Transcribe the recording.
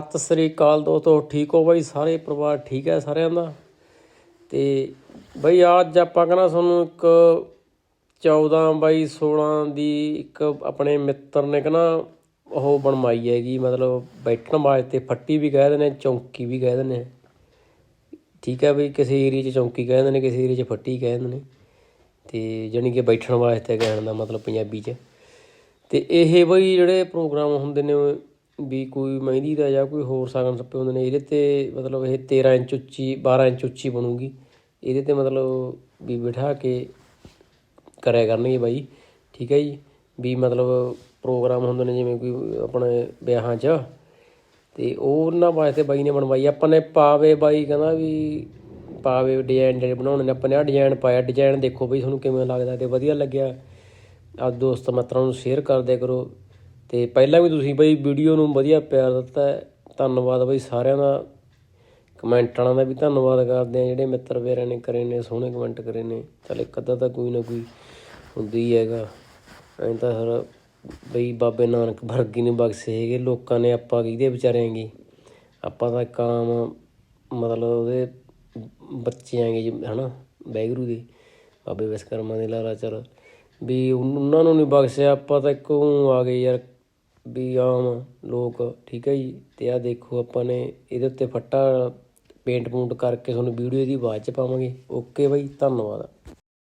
ਸਤਿ ਸ੍ਰੀ ਅਕਾਲ ਦੋਸਤੋ, ਠੀਕ ਹੋ ਬਾਈ? ਸਾਰੇ ਪਰਿਵਾਰ ਠੀਕ ਹੈ ਸਾਰਿਆਂ ਦਾ? ਤੇ ਬਈ, ਅੱਜ ਆਪਾਂ ਕਹਿੰਦਾ ਤੁਹਾਨੂੰ ਇੱਕ 14 ਬਾਈ 16 ਦੀ ਇੱਕ ਆਪਣੇ ਮਿੱਤਰ ਨੇ ਕਹਿੰਦਾ ਉਹ ਬਣਵਾਈ ਹੈਗੀ, ਮਤਲਬ ਬੈਠਣ ਵਾਸਤੇ ਫੱਟੀ ਵੀ ਕਹਿ ਦਿੰਦੇ ਨੇ ਚੌਂਕੀ ਵੀ ਕਹਿ ਦਿੰਦੇ। ਨੇ ਠੀਕ ਹੈ ਬਈ, ਕਿਸੇ ਏਰੀਆ 'ਚ ਚੌਂਕੀ ਕਹਿੰਦੇ ਨੇ, ਕਿਸੇ ਏਰੀਆ 'ਚ ਫੱਟੀ ਕਹਿੰਦੇ ਨੇ। ਤੇ ਜਾਣੀ ਕਿ ਬੈਠਣ ਵਾਸਤੇ ਕਹਿਣ ਦਾ ਮਤਲਬ ਪੰਜਾਬੀ 'ਚ। ਤੇ ਇਹ ਬਈ ਜਿਹੜੇ ਪ੍ਰੋਗਰਾਮ ਹੁੰਦੇ ਨੇ ਵੀ ਕੋਈ ਮਹਿੰਦੀ ਦਾ ਜਾਂ ਕੋਈ ਹੋਰ ਸਾਗਨ ਸੱਪੇ ਹੁੰਦੇ ਨੇ, ਇਹਦੇ ਤੇ ਮਤਲਬ ਇਹ 13 ਇੰਚ ਉੱਚੀ 12 ਇੰਚ ਉੱਚੀ ਬਣੂਗੀ। ਇਹਦੇ ਤੇ ਮਤਲਬ ਵੀ ਬਿਠਾ ਕੇ ਕਰਿਆ ਕਰਨਗੇ ਬਾਈ, ਠੀਕ ਹੈ ਜੀ? ਵੀ ਮਤਲਬ ਪ੍ਰੋਗਰਾਮ ਹੁੰਦੇ ਨੇ ਜਿਵੇਂ ਕੋਈ ਆਪਣੇ ਵਿਆਹਾਂ 'ਚ, ਤੇ ਉਹ ਉਹਨਾਂ ਵਾਸਤੇ ਬਾਈ ਨੇ ਬਣਵਾਈ, ਆਪਾਂ ਨੇ ਪਾਵੇ ਬਾਈ ਕਹਿੰਦਾ ਵੀ ਪਾਵੇ ਡਿਜ਼ਾਈਨ ਜਿਹੜੇ ਬਣਾਉਣੇ ਨੇ, ਆਪਾਂ ਨੇ ਆਹ ਡਿਜ਼ਾਈਨ ਪਾਇਆ ਡਿਜ਼ਾਈਨ ਦੇਖੋ ਬਈ ਤੁਹਾਨੂੰ ਕਿਵੇਂ ਲੱਗਦਾ ਤੇ ਵਧੀਆ ਲੱਗਿਆ। ਆਪ ਦੋਸਤ ਮਿੱਤਰਾਂ ਨੂੰ ਸ਼ੇਅਰ ਕਰਦੇ ਕਰੋ। ਤੇ ਪਹਿਲਾਂ ਵੀ ਤੁਸੀਂ ਬਈ ਵੀਡੀਓ ਨੂੰ ਵਧੀਆ ਪਿਆਰ ਦਿੱਤਾ ਧੰਨਵਾਦ ਬਈ ਸਾਰਿਆਂ ਦਾ। ਕਮੈਂਟ ਵਾਲਿਆਂ ਦਾ ਵੀ ਧੰਨਵਾਦ ਕਰਦੇ ਆ ਜਿਹੜੇ ਮਿੱਤਰ ਵੀਰਾਂ ਨੇ ਕਰੇ ਨੇ, ਸੋਹਣੇ ਕਮੈਂਟ ਕਰੇ ਨੇ। ਚਲ ਇੱਕ ਅੱਧਾ ਤਾਂ ਕੋਈ ਨਾ ਕੋਈ ਹੁੰਦੀ ਹੀ ਹੈਗਾ। ਐਂ ਤਾਂ ਸਰ ਬਈ ਬਾਬੇ ਨਾਨਕ ਵਰਗੀ ਨੇ ਬਖਸ਼ੇ ਹੈਗੇ, ਲੋਕਾਂ ਨੇ ਆਪਾਂ ਕਿਹਦੇ ਵਿਚਾਰਿਆਂ ਆਪਾਂ ਤਾਂ ਕਾਮ ਮਤਲਬ ਉਹਦੇ ਬੱਚੇ ਆਂਗੇ ਜੀ, ਹਨਾ ਵੈਗਰੂ ਦੇ, ਬਾਬੇ ਵਿਸ਼ਕਰਮਾ ਦੇ ਲਾਲਾ ਚਲ। ਵੀ ਉਹਨਾਂ ਨੂੰ ਨਹੀਂ ਬਖਸ਼ਿਆ, ਆਪਾਂ ਤਾਂ ਇੱਕ ਆ ਗਏ ਯਾਰ ਵੀ ਆਮ ਲੋਕ, ਠੀਕ ਹੈ ਜੀ? ਤੇ ਆ ਦੇਖੋ ਆਪਾਂ ਨੇ ਇਹਦੇ ਉੱਤੇ ਫੱਟਾ ਪੇਂਟ ਪੂੰਟ ਕਰਕੇ ਤੁਹਾਨੂੰ ਵੀਡੀਓ ਦੀ ਬਾਅਦ ਚ ਪਾਵਾਂਗੇ। ਓਕੇ ਬਾਈ, ਧੰਨਵਾਦ।